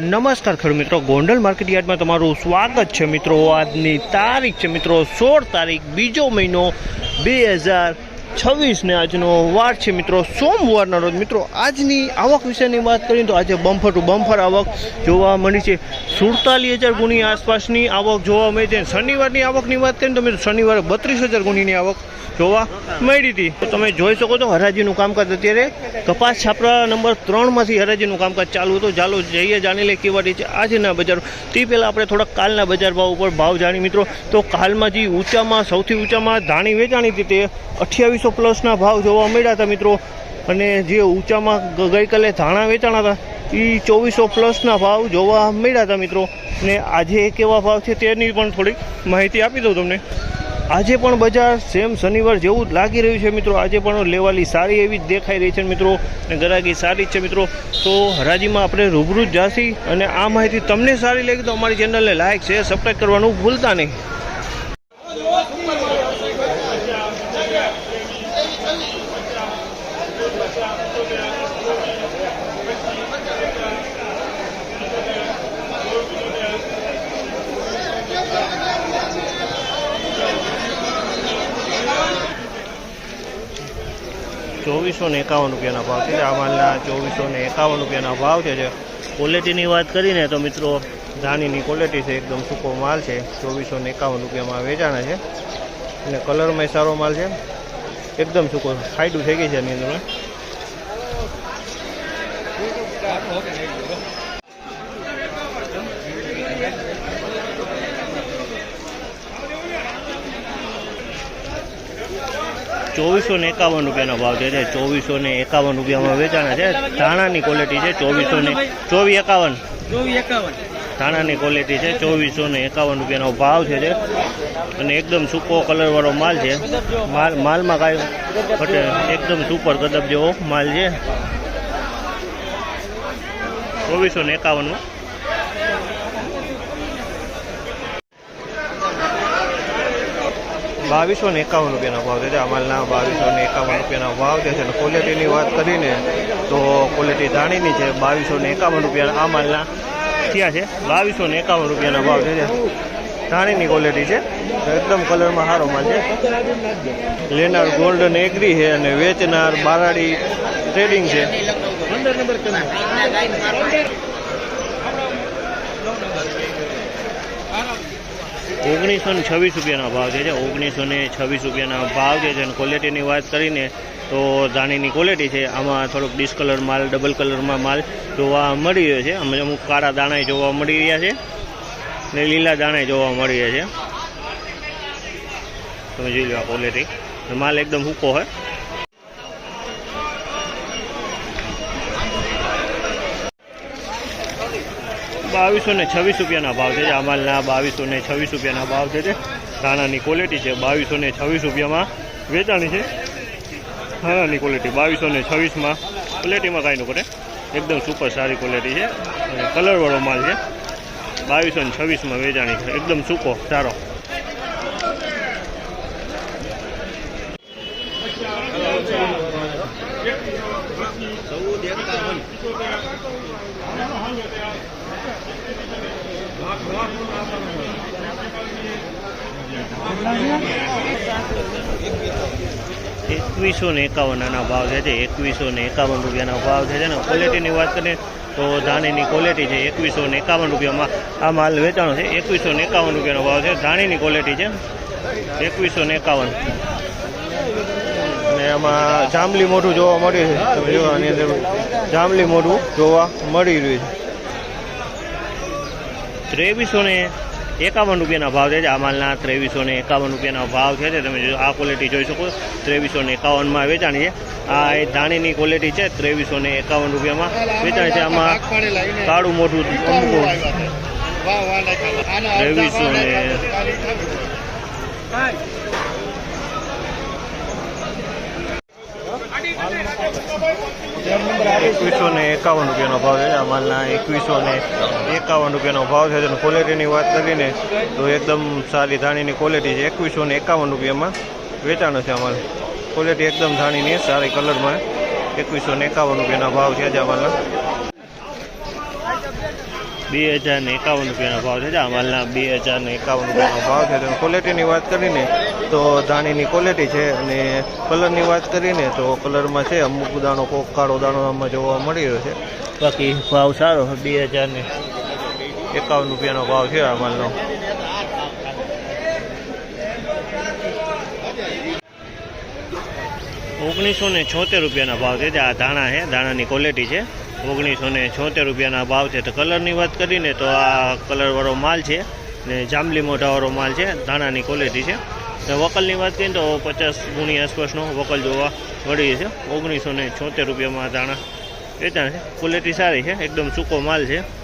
નમસ્કાર ખેડૂત મિત્રો, ગોંડલ માર્કેટ યાર્ડમાં તમારું સ્વાગત છે મિત્રો. આજની તારીખ છે મિત્રો, સોળ તારીખ, બીજો મહિનો બે હજાર છવ્વીસને આજનો વાર છે મિત્રો, સોમવારના રોજ. મિત્રો, આજની આવક વિશેની વાત કરીએ તો આજે બમ્ફર ટુ બમ્ફર આવક જોવા મળી છે. સુડતાલીસ હજાર ગુણી આસપાસની આવક જોવા મળી છે. શનિવારની આવકની વાત કરીએ તો મિત્રો, શનિવારે બત્રીસ હજાર ગુણીની આવક જોવા મળી હતી. તો તમે જોઈ શકો છો, હરાજીનું કામકાજ અત્યારે કપાસ છાપરા નંબર ત્રણમાંથી હરાજીનું કામકાજ ચાલુ હતું. ચાલો જઈએ, જાણી લે કેવા છે આજના બજાર. તે પહેલાં આપણે થોડાક કાલના બજાર ભાવ ઉપર ભાવ જાણી મિત્રો. તો કાલમાં જે ઊંચામાં, સૌથી ઊંચામાં ધાણી વેચાણી હતી તે અઠ્યાવીસો પ્લસના ભાવ જોવા મળ્યા હતા મિત્રો. અને જે ઊંચામાં ગઈકાલે ધાણા વેચાણા હતા એ ચોવીસો પ્લસના ભાવ જોવા મળ્યા હતા મિત્રો. અને આજે કેવા ભાવ છે તેની પણ થોડીક માહિતી આપી દઉં તમને. આજે પણ બજાર સેમ શનિવાર જેવું જ લાગી રહ્યું છે મિત્રો. આજે પણ લેવાલી સારી એવી જ દેખાઈ રહી છે મિત્રો. અને ગરાગી સારી જ છે મિત્રો. તો હરાજીમાં આપણે રૂબરૂ જ જાશી. અને આ માહિતી તમને સારી લાગી તો અમારી ચેનલને લાઇક શેર સબસ્ક્રાઈબ કરવાનું ભૂલતા નહીં. ચોવીસો ને એકાવન રૂપિયાના ભાવ છે. આ માલના ચોવીસો ને એકાવન રૂપિયાના ભાવ છે. જે ક્વોલિટીની વાત કરીને તો મિત્રો ધાણીની ક્વોલિટી છે, એકદમ સૂકો માલ છે. ચોવીસો ને એકાવન રૂપિયામાં વેચાણા છે. અને કલરમાં સારો માલ છે. એકદમ સૂકો ફાયદું થઈ ગઈ છે એની અંદર. ચોવીસો ને એકાવન રૂપિયાનો ભાવ છે જે ચોવીસો ને એકાવન રૂપિયામાં વેચાણા છે. ધાણાની ક્વોલિટી છે ચોવીસો ને ચોવીસ એકાવન. ચોવીસ એકાવન. ધાણાની ક્વોલિટી છે ચોવીસો ને એકાવન રૂપિયાનો ભાવ છે જે. અને એકદમ સૂકો કલરવાળો માલ છે. માલ માલમાં કાંઈ ઘટે એકદમ સુપર ગદબ જેવો માલ છે. ચોવીસો ને એકાવનમાં બાવીસો ને એકાવન રૂપિયાનો ભાવ છે. આ માલના બાવીસો ને એકાવન રૂપિયાનો ભાવ છે. અને ક્વોલિટીની વાત કરીને તો ક્વોલિટી ધાણીની છે. બાવીસો ને એકાવન રૂપિયાના આ માલના થયા છે. બાવીસો ને એકાવન રૂપિયાના ભાવ છે. ધાણીની ક્વોલિટી છે. એકદમ કલરમાં સારો માલ છે. લેનાર ગોલ્ડન એગ્રી છે અને વેચનાર બારાડી ટ્રેડિંગ છે. ઓગણીસો ને છવ્વીસ રૂપિયાના ભાવ છે ઓગણીસો ને છવ્વીસ રૂપિયાના ભાવ જે છે અને ક્વોલિટીની વાત કરીને તો ધાણીની ક્વોલિટી છે. આમાં થોડોક ડિસ્કલર માલ ડબલ કલરમાં માલ જોવા મળી રહ્યો છે. અમે અમુક કાળા દાણા જોવા મળી રહ્યા છે ને લીલા દાણા જોવા મળી રહ્યા છે. તમે જોઈ લો આ ક્વોલિટી માલ એકદમ હૂકો હોય. બાવીસો ને છવ્વીસ રૂપિયાના ભાવ છે. આ માલના બાવીસો ને છવ્વીસ રૂપિયાના ભાવ છે ધાણાની ક્વોલિટી છે બાવીસો ને છવ્વીસ રૂપિયામાં વેચાણી છે. ધાણાની ક્વોલિટી બાવીસો ને છવ્વીસમાં ક્વોલિટીમાં કાંઈ ન કરે એકદમ સુપર સારી ક્વોલિટી છે. કલરવાળો માલ છે. બાવીસો ને છવ્વીસમાં વેચાણી છે. એકદમ સૂકો સારો. એકવીસો ને એકાવન આના ભાવ છે તે એકવીસો ને એકાવન રૂપિયાના ભાવ છે ને ક્વોલિટીની વાત કરીએ તો ધાણીની ક્વોલિટી છે એકવીસો ને એકાવન રૂપિયામાં આ માલ વેચાણો છે એકવીસો ને એકાવન રૂપિયાનો ભાવ છે ધાણીની ક્વોલિટી છે એકવીસો ને એકાવન. અને આમાં જાંબલી મોઢું જોવા મળ્યું છે. અંદર જાંબલી મોઢું જોવા મળી રહ્યું છે. ત્રેવીસો ને એકાવન રૂપિયાના ભાવ છે. આ માલના ત્રેવીસો ને એકાવન રૂપિયાના ભાવ છે. તે તમે આ ક્વોલિટી જોઈ શકો ત્રેવીસો ને એકાવનમાં વેચાણી છે. આ એ ધાણીની ક્વોલિટી છે. ત્રેવીસો ને એકાવન રૂપિયામાં વેચાણી છે. આમાં કાળું મોઢું અમુક ત્રેવીસો ને એકવીસો ને એકાવન રૂપિયાનો ભાવ છે. આ માલના એકવીસો ને એકાવન રૂપિયાનો ભાવ છે. અને ક્વોલિટીની વાત કરીને તો એકદમ સારી ધાણીની ક્વોલિટી છે. એકવીસો ને એકાવન રૂપિયામાં વેચાણ છે અમારે ક્વોલિટી એકદમ ધાણીની, સારી કલરમાં એકવીસો ને એકાવન રૂપિયાના ભાવ છે આજે અમારના બે હજાર ને એકાવન રૂપિયાનો ભાવ છે. આ માલના બે હજાર ને એકાવન રૂપિયાનો ભાવ છે. તો ક્વોલિટીની વાત કરીને તો ધાણીની ક્વોલિટી છે અને કલરની વાત કરીને તો કલરમાં છે અમુક દાણો કોક કાળો દાણો આમાં જોવા મળી રહ્યો છે. બાકી ભાવ સારો બે હજાર ને એકાવન રૂપિયાનો ભાવ છે આ માલનો. ઓગણીસો ને છોતેર રૂપિયાના ભાવ છે. આ ધાણા છે ધાણાની ક્વોલિટી છે. ઓગણીસો ને છોતેર રૂપિયાના ભાવ છે. તો કલરની વાત કરીને તો આ કલરવાળો માલ છે ને જાંબલી મોઢાવાળો માલ છે, ધાણાની ક્વોલિટી છે. તો વકલની વાત કરીએ તો પચાસ ગુણી આસપાસનો વકલ જોવા મળી છે ઓગણીસો ને છોતેર રૂપિયામાં ધાણા વેચાણ છે. ક્વોલિટી સારી છે, એકદમ સૂકો માલ છે.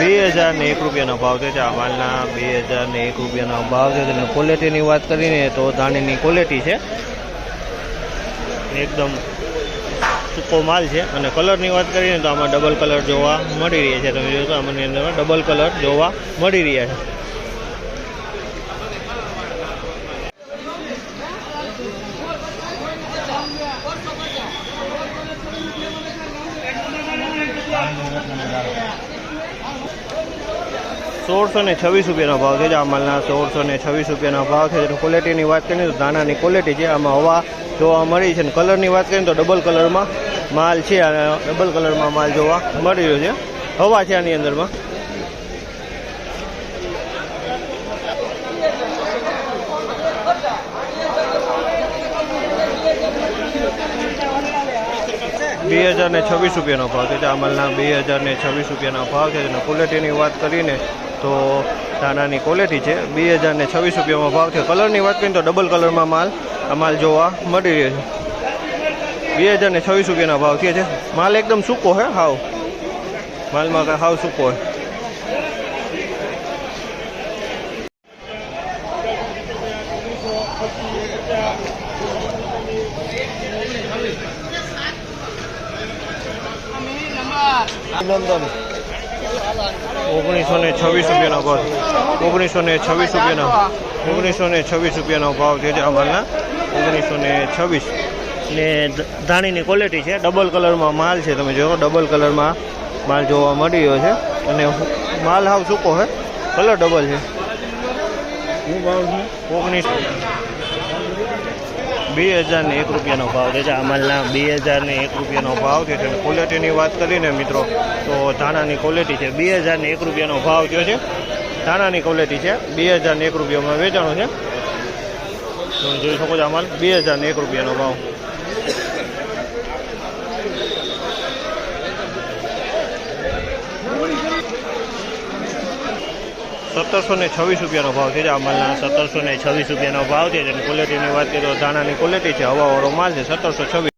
બે હજાર ને એક રૂપિયાનો ભાવ છે. આ બે હજાર ને એક રૂપિયાનો ભાવ છે. અને ક્વોલિટીની વાત કરીને તો ધાણીની ક્વોલિટી છે. એકદમ સૂકો માલ છે. અને કલરની વાત કરીએ તો આમાં ડબલ કલર જોવા મળી રહ્યા છે. તમે જોશો આમાંની અંદર ડબલ કલર જોવા મળી રહ્યા છે. સોળસો ને છવ્વીસ રૂપિયાનો ભાવ છે. આ માલના સોળસો ને છવ્વીસ રૂપિયાનો ભાવ છે. જેનો ક્વોલિટીની વાત કરીએ તો દાણાની ક્વોલિટી છે. આમાં હવા જોવા મળી છે. અને કલરની વાત કરીએ તો ડબલ કલરમાં માલ છે. અને ડબલ કલરમાં માલ જોવા મળી રહ્યો છે. હવા છે આની અંદરમાં. બે હજાર ને છવ્વીસ રૂપિયાનો ભાવ છે. જે આ માલના બે હજાર ને છવ્વીસ રૂપિયાનો ભાવ છે. અને ક્વોલિટીની વાત કરીને તો નાનાની ક્વોલિટી છે. બે હજાર ને છવ્વીસ રૂપિયામાં ભાવ થયો. કલરની વાત કરીએ તો ડબલ કલરમાં માલ માલ જોવા મળી રહ્યો છે. બે હજાર ને છવ્વીસ રૂપિયાના ભાવ થયા છે. માલ એકદમ સૂકો હે, હાવ. માલમાં હાવ સૂકો હોય નંદન ઓગણીસો ને છવ્વીસ રૂપિયાનો ભાવ. ઓગણીસો ને છવ્વીસ રૂપિયાનો. ઓગણીસો ને છવ્વીસ રૂપિયાનો ભાવ છે અમારના ઓગણીસો ને છવ્વીસ. ને ધાણીની ક્વોલિટી છે. ડબલ કલરમાં માલ છે તમે જોયો ડબલ કલરમાં માલ જોવા મળી રહ્યો છે. અને માલ હાવ સૂકો છે. કલર ડબલ છે? ઓગણીસો બે હજારને એક રૂપિયાનો ભાવ છે. આ માલના બે હજારને એક રૂપિયાનો ભાવ છે. અને ક્વોલિટીની વાત કરીને મિત્રો, તો ધાણાની ક્વોલિટી છે બે હજારને એક રૂપિયાનો ભાવ થયો છે. ધાણાની ક્વોલિટી છે બે હજારને એક રૂપિયામાં વેચાણો છે. તમે જોઈ શકો છો આ બે હજારને એક રૂપિયાનો ભાવ. સત્તરસો ને છવ્વીસ રૂપિયાનો ભાવ છે. આ માલના સત્તરસો ને છવ્વીસ રૂપિયાનો ભાવ છે. અને ક્વોલિટીની વાત કરીએ તો ધાણાની ક્વોલિટી છે, હવાવાળો માલ છે, સત્તરસો છવ્વીસ